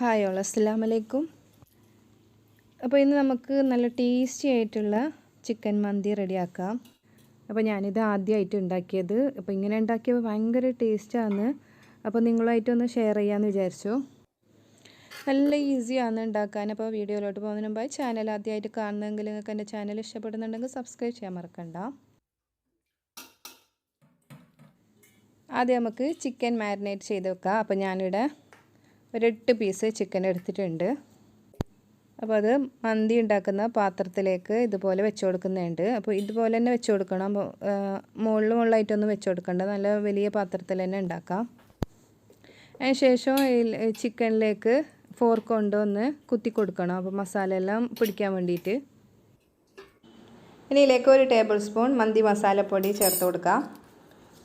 Hi all അസ്സാം വലൈക്കും അപ്പോൾ ഇന്ന് നമുക്ക് നല്ല ടേസ്റ്റി ആയിട്ടുള്ള ചിക്കൻ മന്തി റെഡിയാക്കാം. അപ്പോൾ ഞാനിത് ആദ്യമായിട്ട് ഉണ്ടാക്കിയത്. അപ്പോൾ ഇങ്ങനെ ഉണ്ടാക്കിയപ്പോൾ ഭയങ്കര ടേസ്റ്റാണ് അപ്പോൾ നിങ്ങളുമായിട്ടൊന്ന് ഷെയർ ചെയ്യാമെന്ന് വിചാരിച്ചു. നല്ല ഈസിയാണ് ഉണ്ടാക്കാൻ. അപ്പോൾ വീഡിയോയിലോട്ട് പോകുന്നതിന് മുമ്പായി ചാനൽ ആദ്യമായിട്ട് കാണുന്നെങ്കിൽ നിങ്ങൾക്ക് എന്റെ ചാനൽ ഇഷ്ടപ്പെടുന്നുണ്ടെങ്കിൽ സബ്സ്ക്രൈബ് ചെയ്യാൻ മറക്കണ്ട. ആദ്യം നമുക്ക് ചിക്കൻ മാരിനേറ്റ് ചെയ്ത് വെക്കാം. അപ്പോൾ ഞാനിവിടെ ഒരു എട്ട് പീസ് ചിക്കൻ എടുത്തിട്ടുണ്ട്. അപ്പോൾ അത് മന്തി ഉണ്ടാക്കുന്ന പാത്രത്തിലേക്ക് ഇതുപോലെ വെച്ച് കൊടുക്കുന്നുണ്ട്. അപ്പോൾ ഇതുപോലെ തന്നെ വെച്ച് കൊടുക്കണം. മുകളിൽ മുകളിലായിട്ടൊന്നും വെച്ച് കൊടുക്കണ്ട. നല്ല വലിയ പാത്രത്തിൽ തന്നെ ഉണ്ടാക്കാം. അതിന് ശേഷം ചിക്കനിലേക്ക് ഫോർക്ക് കൊണ്ട് ഒന്ന് കുത്തി കൊടുക്കണം. അപ്പോൾ മസാല എല്ലാം പിടിക്കാൻ വേണ്ടിയിട്ട്. ഇനി ഇതിലേക്ക് ഒരു ടേബിൾ സ്പൂൺ മന്തി മസാലപ്പൊടി ചേർത്ത് കൊടുക്കാം.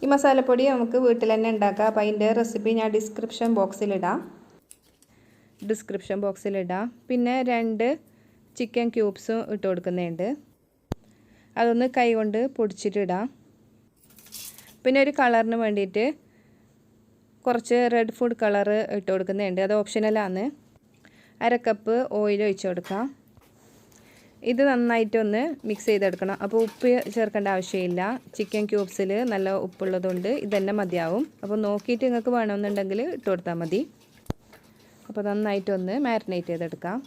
ഈ മസാലപ്പൊടി നമുക്ക് വീട്ടിൽ തന്നെ ഉണ്ടാക്കാം. അപ്പോൾ അതിന്റെ റെസിപ്പി ഞാൻ ഡിസ്ക്രിപ്ഷൻ ബോക്സിലിടാം ഡിസ്ക്രിപ്ഷൻ ബോക്സിൽ ഇടാം. പിന്നെ രണ്ട് ചിക്കൻ ക്യൂബ്സും ഇട്ട് കൊടുക്കുന്നുണ്ട്. അതൊന്ന് കൈ കൊണ്ട് പൊടിച്ചിട്ടിടാം പിന്നെ ഒരു കളറിന് വേണ്ടിയിട്ട് കുറച്ച് റെഡ് ഫുഡ് കളറ് ഇട്ട് കൊടുക്കുന്നുണ്ട്. അത് ഓപ്ഷനലാണ് അര കപ്പ് ഓയിൽ ഒഴിച്ച് കൊടുക്കാം. ഇത് നന്നായിട്ടൊന്ന് മിക്സ് ചെയ്തെടുക്കണം. അപ്പോൾ ഉപ്പ് ചേർക്കേണ്ട ആവശ്യമില്ല. ചിക്കൻ ക്യൂബ്സിൽ നല്ല ഉപ്പുള്ളതുകൊണ്ട് ഇതന്നെ മതിയാവും. അപ്പോൾ നോക്കിയിട്ട് നിങ്ങൾക്ക് വേണമെന്നുണ്ടെങ്കിൽ ഇട്ട് കൊടുത്താൽ മതി. അപ്പോൾ നന്നായിട്ടൊന്ന് മാരിനേറ്റ് ചെയ്തെടുക്കാം.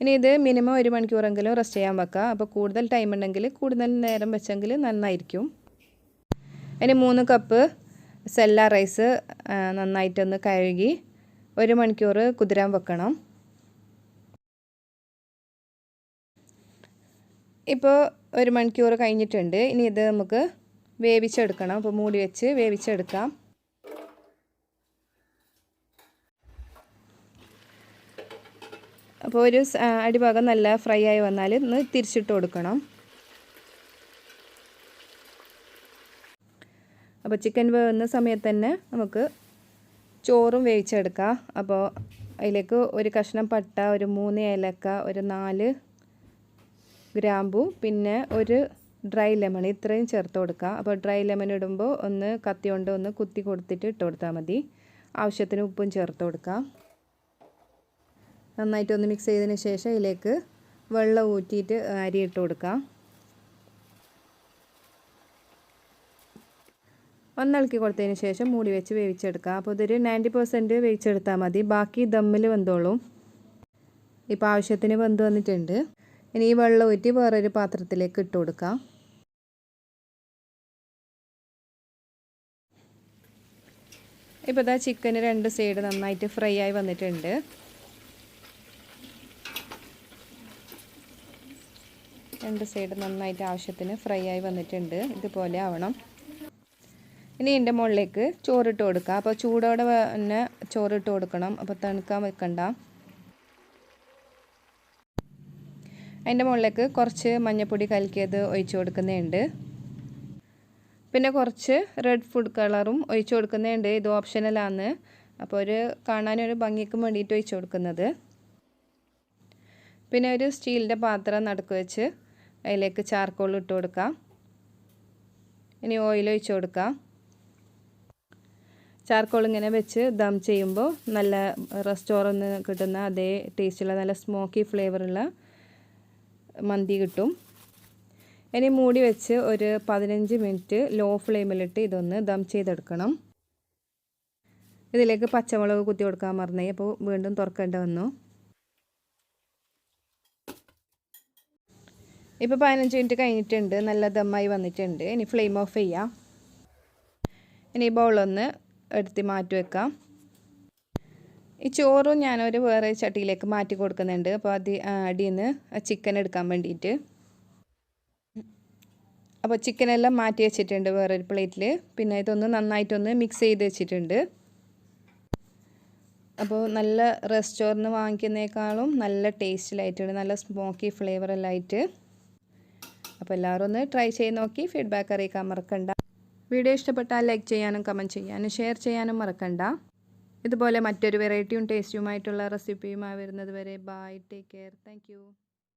ഇനി ഇത് മിനിമം ഒരു മണിക്കൂറെങ്കിലും റെസ്റ്റ് ചെയ്യാൻ വെക്കുക അപ്പോൾ കൂടുതൽ ടൈം ഉണ്ടെങ്കിൽ കൂടുതൽ നേരം വെച്ചെങ്കിൽ നന്നായിരിക്കും. ഇനി മൂന്ന് കപ്പ് സെല്ല റൈസ് നന്നായിട്ടൊന്ന് കഴുകി ഒരു മണിക്കൂർ കുതിരാൻ വെക്കണം. ഇപ്പോൾ ഒരു മണിക്കൂർ കഴിഞ്ഞിട്ടുണ്ട്. ഇനി ഇത് നമുക്ക് വേവിച്ചെടുക്കണം. അപ്പോൾ മൂടി വെച്ച് വേവിച്ചെടുക്കാം. അപ്പോൾ ഒരു അടിഭാഗം നല്ല ഫ്രൈ ആയി വന്നാൽ ഒന്ന് തിരിച്ചിട്ട് കൊടുക്കണം. അപ്പോൾ ചിക്കൻ വേവുന്ന സമയത്ത് തന്നെ നമുക്ക് ചോറും വേവിച്ചെടുക്കാം. അപ്പോൾ അതിലേക്ക് ഒരു കഷ്ണം പട്ട ഒരു മൂന്ന് ഏലക്ക ഒരു നാല് ഗ്രാമ്പു പിന്നെ ഒരു ഡ്രൈ ലെമൺ ഇത്രയും ചേർത്ത് കൊടുക്കുക അപ്പോൾ ഡ്രൈ ലെമൺ ഇടുമ്പോൾ ഒന്ന് കത്തി കൊണ്ട് ഒന്ന് കുത്തി കൊടുത്തിട്ട് ഇട്ട് കൊടുത്താൽ മതി. ആവശ്യത്തിന് ഉപ്പും ചേർത്ത് കൊടുക്കാം. നന്നായിട്ടൊന്ന് മിക്സ് ചെയ്തതിന് ശേഷം ഇതിലേക്ക് വെള്ളം ഊറ്റിയിട്ട് അരി ഇട്ട് കൊടുക്കാം. ഒന്നിളക്കി കൊടുത്തതിന് ശേഷം മൂടി വെച്ച് വേവിച്ചെടുക്കുക അപ്പോൾ ഇതൊരു നയന്റി പെർസെന്റ് വേവിച്ചെടുത്താൽ മതി. ബാക്കി ദമ്മിൽ വെന്തോളും. ഇപ്പോൾ ആവശ്യത്തിന് വെന്ത് വന്നിട്ടുണ്ട്. ഇനി ഈ വെള്ളം ഊറ്റി വേറൊരു പാത്രത്തിലേക്ക് ഇട്ട് കൊടുക്കാം. ഇപ്പോൾ ഇതാ ചിക്കന് രണ്ട് സൈഡ് നന്നായിട്ട് ഫ്രൈ ആയി വന്നിട്ടുണ്ട്. രണ്ട് സൈഡ് നന്നായിട്ട് ആവശ്യത്തിന് ഫ്രൈ ആയി വന്നിട്ടുണ്ട്. ഇതുപോലെ ആവണം. ഇനി എന്റെ മുകളിലേക്ക് ചോറിട്ട് കൊടുക്കുക അപ്പോൾ ചൂടോടെ തന്നെ ചോറിട്ട് കൊടുക്കണം. അപ്പോൾ തണുക്കാൻ വെക്കണ്ട. അതിന്റെ മുകളിലേക്ക് കുറച്ച് മഞ്ഞപ്പൊടി കലക്കിയത് ഒഴിച്ചു കൊടുക്കുന്നുണ്ട്. പിന്നെ കുറച്ച് റെഡ് ഫുഡ് കളറും ഒഴിച്ചു കൊടുക്കുന്നുണ്ട്. ഇത് ഓപ്ഷനലാണ് അപ്പോൾ ഒരു കാണാനൊരു ഭംഗിക്ക് വേണ്ടിയിട്ട് ഒഴിച്ചു കൊടുക്കുന്നത്. പിന്നെ ഒരു സ്റ്റീലിന്റെ പാത്രം നടുക്ക് വെച്ച് അതിലേക്ക് ചാർക്കോൾ ഇട്ട് കൊടുക്കാം ഇനി ഓയിൽ ഒഴിച്ച് കൊടുക്കാം ചാർക്കോൾ ഇങ്ങനെ വെച്ച് ദം ചെയ്യുമ്പോൾ നല്ല റെസ്റ്റോറന്റ് കിട്ടുന്ന അതേ ടേസ്റ്റുള്ള നല്ല സ്മോക്കി ഫ്ലേവറുള്ള മന്തി കിട്ടും. ഇനി മൂടി വെച്ച് ഒരു പതിനഞ്ച് മിനിറ്റ് ലോ ഫ്ലെയിമിലിട്ട് ഇതൊന്ന് ദം ചെയ്തെടുക്കണം. ഇതിലേക്ക് പച്ചമുളക് കുത്തി കൊടുക്കാൻ മറന്നേ. അപ്പോൾ വീണ്ടും തുറക്കേണ്ടി വന്നു. ഇപ്പോൾ പതിനഞ്ച് മിനിറ്റ് കഴിഞ്ഞിട്ടുണ്ട്. നല്ല ദമ്മായി വന്നിട്ടുണ്ട്. ഇനി ഫ്ലെയിം ഓഫ് ചെയ്യാം. ഇനി ബൗളൊന്ന് എടുത്ത് മാറ്റി വെക്കാം. ഈ ചോറും ഞാനൊരു വേറെ ചട്ടിയിലേക്ക് മാറ്റി കൊടുക്കുന്നുണ്ട്. അപ്പോൾ അത് അടിയിൽ നിന്ന് ചിക്കൻ എടുക്കാൻ വേണ്ടിയിട്ട്. അപ്പോൾ ചിക്കനെല്ലാം മാറ്റി വെച്ചിട്ടുണ്ട് വേറൊരു പ്ലേറ്റിൽ പിന്നെ ഇതൊന്ന് നന്നായിട്ടൊന്ന് മിക്സ് ചെയ്ത് വെച്ചിട്ടുണ്ട്. അപ്പോൾ നല്ല റെസ്റ്റോറന്റ് വാങ്ങിക്കുന്നേക്കാളും നല്ല ടേസ്റ്റിലായിട്ടുണ്ട് നല്ല സ്മോക്കി ഫ്ലേവറെല്ലാം ആയിട്ട്. അപ്പോൾ എല്ലാവരും ഒന്ന് ട്രൈ ചെയ്ത് നോക്കി ഫീഡ്ബാക്ക് അറിയിക്കാൻ മറക്കണ്ട. വീഡിയോ ഇഷ്ടപ്പെട്ടാൽ ലൈക്ക് ചെയ്യാനും കമന്റ് ചെയ്യാനും ഷെയർ ചെയ്യാനും മറക്കണ്ട. ഇതുപോലെ മറ്റൊരു വെറൈറ്റിയും ടേസ്റ്റിയുമായിട്ടുള്ള റെസിപ്പിയുമായി വരുന്നത് വരെ ബൈ ടേക്ക് കെയർ താങ്ക്